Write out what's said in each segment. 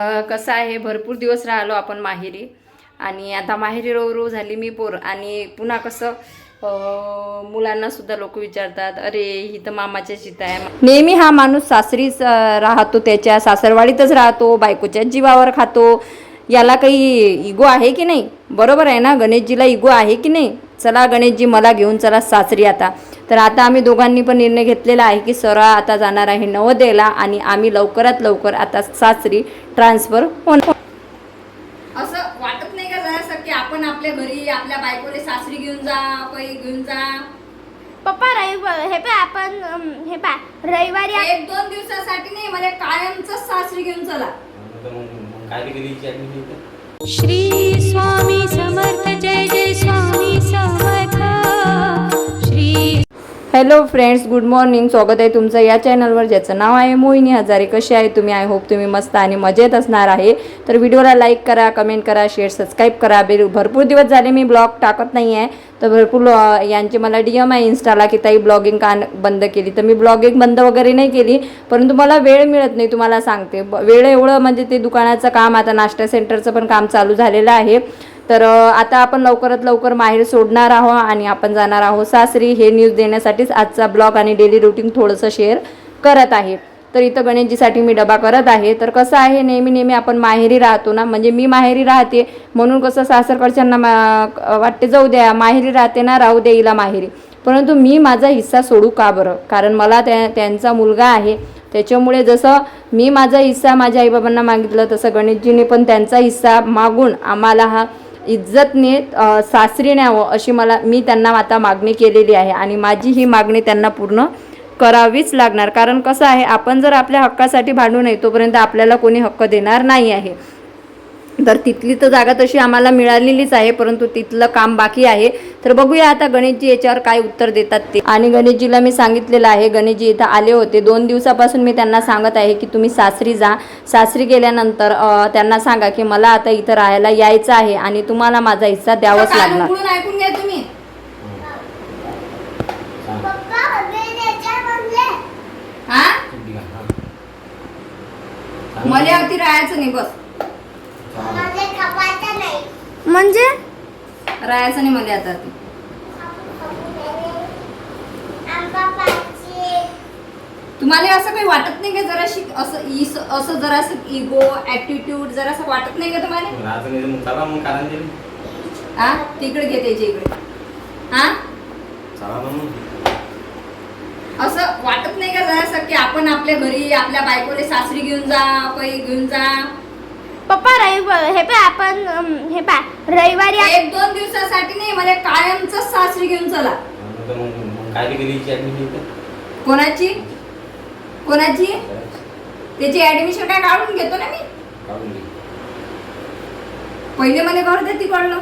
कसं आहे भरपूर दिवस राहिलो आपण माहेरी. आणि आता माहेरी रो झाली मी पोर. आणि पुन्हा कसं मुलांनासुद्धा मुलांना सुद्धा लोक विचारतात अरे ही तर मामाच्या चिता आहे. नेहमी हा माणूस सासरीच राहतो त्याच्या सासरवाडीतच राहतो बायकोच्याच जीवावर खातो. याला काही इगो आहे की नाही? बरोबर आहे ना? गणेशजीला इगो आहे की नाही? चला गणेशजी मला घेऊन चला सासरी आता. तर आता आम्ही दोघांनी पण निर्णय घेतलेला आहे की सरळ आता जाणार आहे नवोदयला आणि आम्ही लवकरात लवकर आता सासरी ट्रान्सफर होणार. असं वाटत नाही का जरासं की आपण आपल्या घरी आपल्या बायकोले सासरी घेऊन जा काही घेऊन जा? पप्पा रविवार हे पाय आपण अम, हे पाय रविवारी आप- एक दोन दिवसासाठी नाही मला कायमच सासरी घेऊन चला. मग काय केली श्री स्वामी समर्थ जय जय हॅलो फ्रेंड्स गुड मॉर्निंग स्वागत आहे तुमचं या चॅनलवर ज्याचं नाव आहे मोहिनी हजारे. कशी आहे तुम्ही? आय होप तुम्ही मस्त आणि मजेत असणार आहे. तर व्हिडिओला लाईक करा कमेंट करा शेअर सबस्क्राईब करा. बेल भरपूर दिवस झाले मी ब्लॉग टाकत नाही आहे तर भरपूर यांचे मला डी एम आहे इन्स्टाला की ताई ब्लॉगिंग का बंद केली? तर मी ब्लॉगिंग बंद वगैरे नाही केली परंतु मला वेळ मिळत नाही तुम्हाला सांगते. ब- वेळ एवढं म्हणजे ते दुकानाचं काम आता नाश्ता सेंटरचं पण काम चालू झालेलं आहे. तर आता आपण लवकरात लवकर माहेर सोडणार आहोत आणि आपण जाणार आहोत सासरी. हे न्यूज देण्यासाठीच आजचा ब्लॉग आणि डेली रुटीन थोडंसं शेअर करत आहे. तर इथं गणेशजीसाठी मी डबा करत आहे. तर कसं आहे नेहमी नेहमी आपण माहेरी राहतो ना म्हणजे मी माहेरी राहते. म्हणून कसं सासरकडच्यांना मा वाटते जाऊ द्या माहेरी राहते ना राहू दे हिला माहेरी. परंतु मी माझा हिस्सा सोडू का बरं? कारण मला त्या त्यांचा मुलगा आहे. त्याच्यामुळे जसं मी माझा हिस्सा माझ्या आईबाबांना मागितलं तसं गणेशजीने पण त्यांचा हिस्सा मागून आम्हाला हा इज्जतने सासरी न्यावं अशी मला मी त्यांना आता मागणी केलेली आहे. आणि माझी ही मागणी त्यांना पूर्ण करावीच लागणार. कारण कसं आहे आपण जर आपल्या हक्कासाठी भांडू नये तोपर्यंत आपल्याला कोणी हक्क देणार नाही आहे. तर तिथली तर जागा तशी आम्हाला मिळालेलीच आहे परंतु तिथलं काम बाकी आहे. तर बघूया आता गणेशजी याच्यावर काय उत्तर देतात ते. आणि गणेशजीला मी सांगितलेलं आहे गणेशजी इथं आले होते. दोन दिवसापासून मी त्यांना सांगत आहे की तुम्ही सासरी जा. सासरी गेल्यानंतर त्यांना सांगा की मला आता इथं राहायला यायचं आहे आणि तुम्हाला माझा हिस्सा द्यावाच लागणार. ऐकून घ्या तुम्ही. मला अगदी राहायचं नाही बस सांग. मला खपायचं नाही म्हणजे? राहायचं नाही मला आता ते. तुम्हाला असं काही वाटत नाही का? जराशी असं इस असं जरासं इगो ॲटिट्यूड जरासं वाटत नाही का तुम्हाला? राहायचं नाही तर मग चला मग कारण दिली हा? तिकडे घे त्याच्या इकडे. हा? चला ना मग. असं वाटत नाही का जरासं की आपण आपल्या घरी आपल्या बायकोले सासरी घेऊन जा काही घेऊन जा? पप्पा रविवार हे पाय आपण अम, हे पाय रविवारी आप- एक दोन दिवसासाठी नाही मला कायमच सासरी घेऊन चला. तर मग मग काय ते केली ऍडमिशन इथं? कोणाची? कोणाची? त्याची ऍडमिशन काय काढून घेतो ना मी. पहिले मला घर दे तिकडलं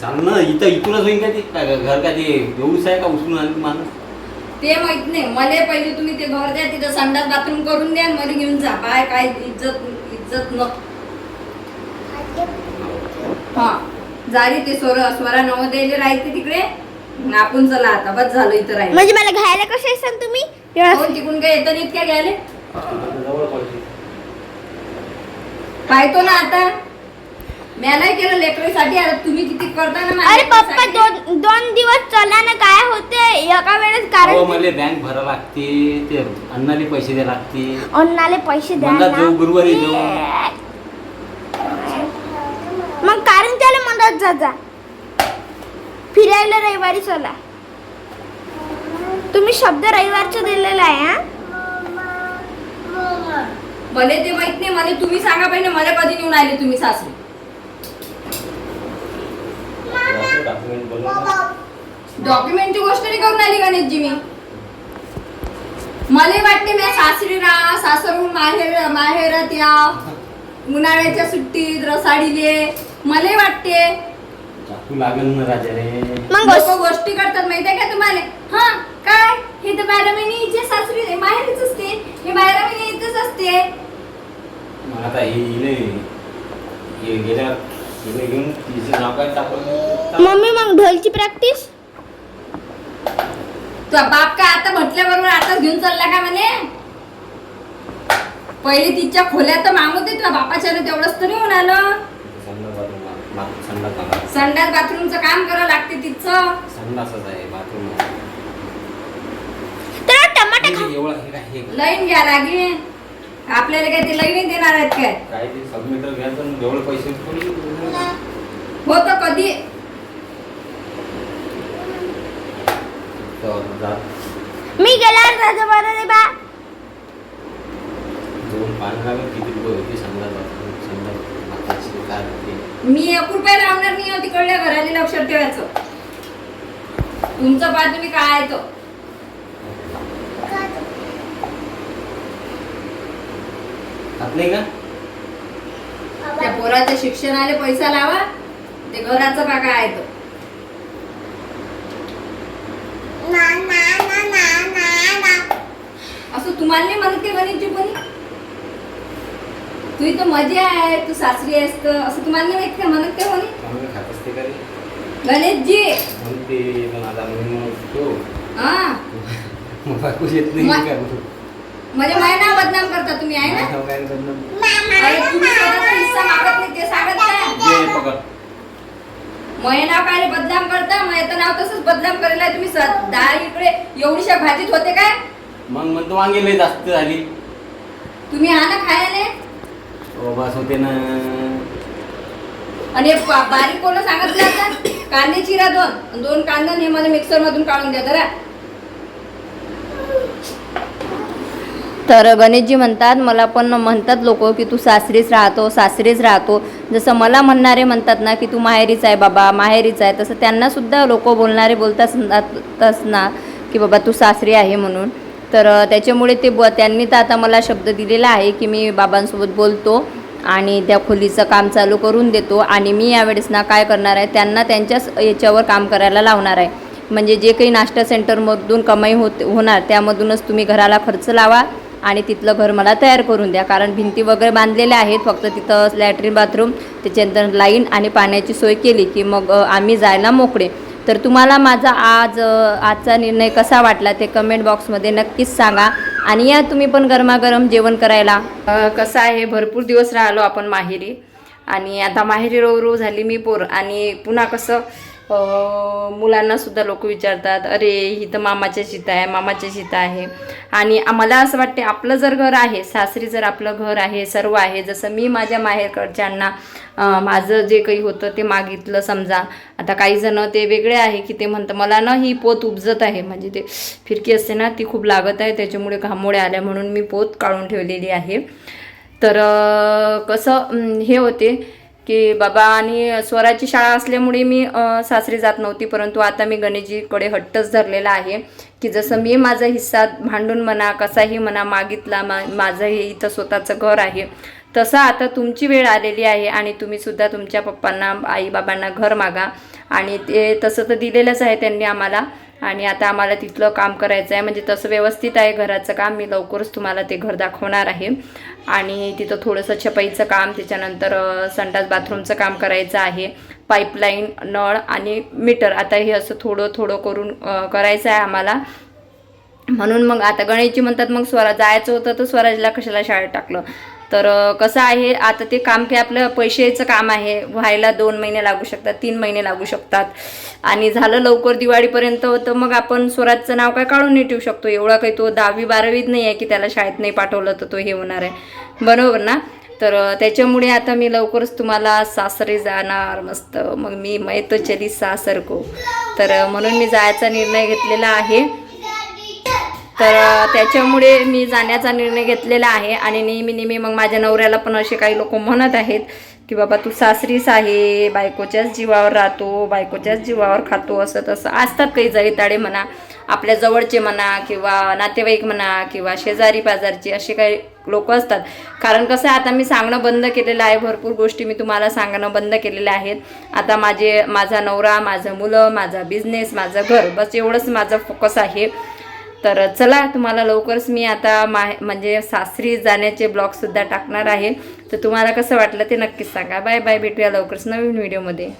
चाल ना इथं इथूनच होईन का ते? काय घर का ते? एवढंच आहे का उचलून आणली माणूस? ते माहीत नाही. मला पहिले तुम्ही ते घर द्या तिथं संडास बाथरूम करून द्या आणि मला घेऊन जा. बाय काय इज्जत इज्जत न हा. जारी ते स्वर स्वरा नवोदयले राहते तिकडे. आपण चला आता बस झालं इथं राहील म्हणजे मला घ्यायला कसे येसान तुम्ही? हो तिकडून काय येतं इतक्या घ्यायले? पाहतो ना आता. मी नाही केलं लेकरीसाठी आता तुम्ही किती करता ना माझ्या अरे पप्पा लेकरीसाठी. दोन दोन दिवस चला ना काय होते एका वेळेस अहो, कारण मला बँक भरा लागते ते अन्नाले पैसे द्या लागते. अन्नाले पैसे द्या म्हणतात ना. जाऊ गुरुवारी जाऊ. मग कारण त्याला म्हणत जा जा फिरायला रविवारी चला. तुम्ही शब्द रविवारचा दिलेला आहे हा? मला ते माहीत नाही मला तुम्ही सांगा पाहिजे मला कधी नेऊन आले तुम्ही सासरी? डॉक्युमेंट डॉक्युमेंटची गोष्ट नाही करून आली गणेशजी मी? मला वाटते मी सासरी राहा सासरून माहेर माहेरात या. उन्हाळ्याच्या सुट्टीत रसाडीले मला वाटते चाकू लागेल ना राजा रे. मग लोक गोष्ट- करतात माहितीये का तुम्हाला? हा काय? हे तर बारा महिने हिचे सासरी माहेरच असते. हे बारा महिने इथंच असते. मग आता हे इले. हे गेल्या हिने घेऊन तिचं नाव काय टाकलं मम्मी मग ढोलची प्रॅक्टिस तुझा बाप काय आता म्हटल्याबरोबर आता घेऊन चालला का म्हणे? पहिले तिच्या खोल्यात तर मागू दे तुला बापाच्या तेवढंच तरी होऊन आलं संडास बाथरूम बाथरूम संडास बाथरूम. संडास बाथरूमचं काम करावं लागते तिचं संडासच आहे बाथरूम तर टमाटर खा. एवढं हे काय हे लाईन घ्या लागे. आपल्याला काय ते लाईन देणार आहेत काय? काय ते सबमिटर पैसे होतं कधी. तर जा. मी गेल्यावर राजा बा. दोन लागेल किती रुपये होती संडास मी एक रुपया लावणार नाही हो तिकडल्या घराने लक्षात ठेवायचं. तुमचं पाय तुम्ही काय आहे तो का? त्या पोराच्या शिक्षणाले पैसा लावा. ते घराचं का काय आहे तो. ना ना ना ना ना ना. असं तुम्हाला नाही म्हणत ते गणेशजी कोणी? तुझी तर मजा आहे तू सासरी आहेस तर असं तुम्हाला नाही माहीत का म्हणत ते कोणी? चांगलं खात असते का रे? गणेशजी. म्हणून ते पण आता मी मग तो हा मग येत नाही म्हणजे महिना बदनाम करता तुम्ही आहे ना? काय काय? अरे तुम्ही स्वतःचा हिस्सा मागत नाही ते सांगत काय ये पकड. मये नाव काय रे बदनाम करता? मयचं नाव तसंच बदनाम करायला तुम्ही स- डाळ इकडे एवढीशा भाजीत होते काय? मग म्हणतो वांगे लय जास्त झाली. तुम्ही ना खायला? हो बस होते ना. आणि हे बा- बारीक कोण सांगितलं आता? कांदे चिरा दोन. दोन कांदा हे मिक्सर मधून काढून द्या जरा. तर गणेशजी म्हणतात मला पण म्हणतात लोक की तू सासरीच राहतो सासरीच राहतो. जसं मला म्हणणारे म्हणतात ना की तू माहेरीच आहे बाबा माहेरीच आहे. तसं त्यांना सुद्धा लोक बोलणारे बोलताच ना की बाबा तू सासरी आहे म्हणून. तर त्याच्यामुळे ते ब त्यांनी तर आता मला शब्द दिलेला आहे की मी बाबांसोबत बोलतो आणि त्या खोलीचं काम चालू करून देतो आणि मी यावेळेस ना काय करणार आहे त्यांना त्यांच्याच याच्यावर काम करायला लावणार आहे. म्हणजे जे काही नाश्ता सेंटरमधून कमाई होत होणार त्यामधूनच तुम्ही घराला खर्च लावा आणि तिथलं घर मला तयार करून द्या. कारण भिंती वगैरे बांधलेल्या आहेत फक्त तिथं लॅट्रिन बाथरूम त्याच्यानंतर लाईन आणि पाण्याची सोय केली की मग आम्ही जायला मोकळे. तर तुम्हाला माझा आज आजचा निर्णय कसा वाटला ते कमेंट बॉक्समध्ये नक्कीच सांगा. आणि या तुम्ही पण गरमागरम जेवण करायला. कसं आहे भरपूर दिवस राहिलो आपण माहेरी. आणि आता माहेरी रो रो झाली मी पोर. आणि पुन्हा कसं मुलांनासुद्धा मुलांना सुद्धा लोक विचारतात अरे ही तर मामाच्या शिता आहे मामाच्या शिता आहे. आणि आम्हाला असं वाटते आपलं जर घर आहे सासरी जर आपलं घर आहे सर्व आहे जसं मी माझ्या माहेरकडच्यांना माझं जे काही होतं ते मागितलं समजा. आता काही जण ते वेगळे आहे की ते म्हणतं मला ना ही पोत उपजत आहे. म्हणजे ते फिरकी असते ना ती खूप लागत आहे त्याच्यामुळे घामोळ्या आल्या म्हणून मी पोत काढून ठेवलेली आहे. तर कसं हे होते की बाबा आणि स्वराची शाळा असल्यामुळे मी सासरी जात नव्हती परंतु आता मी गणेशजीकडे हट्टच धरलेला आहे की जसं मी माझा हिस्सा भांडून म्हणा कसाही म्हणा मागितला मा माझं हे इथं स्वतःचं घर आहे तसं आता तुमची वेळ आलेली आहे आणि तुम्हीसुद्धा तुमच्या पप्पांना आईबाबांना घर मागा. आणि ते तसं तर दिलेलंच आहे त्यांनी आम्हाला आणि आता आम्हाला तिथलं काम करायचं आहे म्हणजे तसं व्यवस्थित आहे घराचं काम. मी लवकरच तुम्हाला ते घर दाखवणार आहे. आणि तिथं थोडंसं छपाईचं काम त्याच्यानंतर संडास बाथरूमचं काम करायचं आहे. पाईपलाईन नळ आणि मीटर. आता हे असं थोडं थोडं करून करायचं आहे आम्हाला. म्हणून मग आता गणेशजी म्हणतात मग स्वरा जायचं होतं तर स्वराजला कशाला शाळेत टाकलं? तर कसं आहे आता ते काम काही आपलं पैशाचं काम आहे. व्हायला दोन महिने लागू शकतात तीन महिने लागू शकतात. आणि झालं लवकर दिवाळीपर्यंत तर मग आपण स्वराजचं नाव काय काढून नाही ठेवू शकतो. एवढा काही तो दहावी बारावीत नाही आहे की त्याला शाळेत नाही पाठवलं तर तो हे होणार आहे. बरोबर ना? तर त्याच्यामुळे आता मी लवकरच तुम्हाला सासरे जाणार मस्त. मग मी मै चली सासर को तर म्हणून मी जायचा निर्णय घेतलेला आहे. तर त्याच्यामुळे मी जाण्याचा निर्णय घेतलेला आहे आणि नेहमी नेहमी मग माझ्या नवऱ्याला पण असे काही लोक म्हणत आहेत की बाबा तू सासरीस आहे बायकोच्याच जीवावर राहतो बायकोच्याच जीवावर खातो असं तसं. असतात काही जळीताडे म्हणा आपल्या जवळचे म्हणा किंवा नातेवाईक म्हणा किंवा शेजारी पाजारचे असे काही लोक असतात. कारण कसं आहे आता मी सांगणं बंद केलेलं आहे भरपूर गोष्टी मी तुम्हाला सांगणं बंद केलेल्या आहेत. आता माझे माझा नवरा माझं मुलं माझा बिझनेस माझं घर बस एवढंच माझं फोकस आहे. तर चला तुम्हाला लवकरच मी आता मा म्हणजे सासरी जाण्याचे ब्लॉगसुद्धा टाकणार आहे. तर तुम्हाला कसं वाटलं ते नक्कीच सांगा. Bye bye. भेटूया लवकरच नवीन व्हिडिओमध्ये.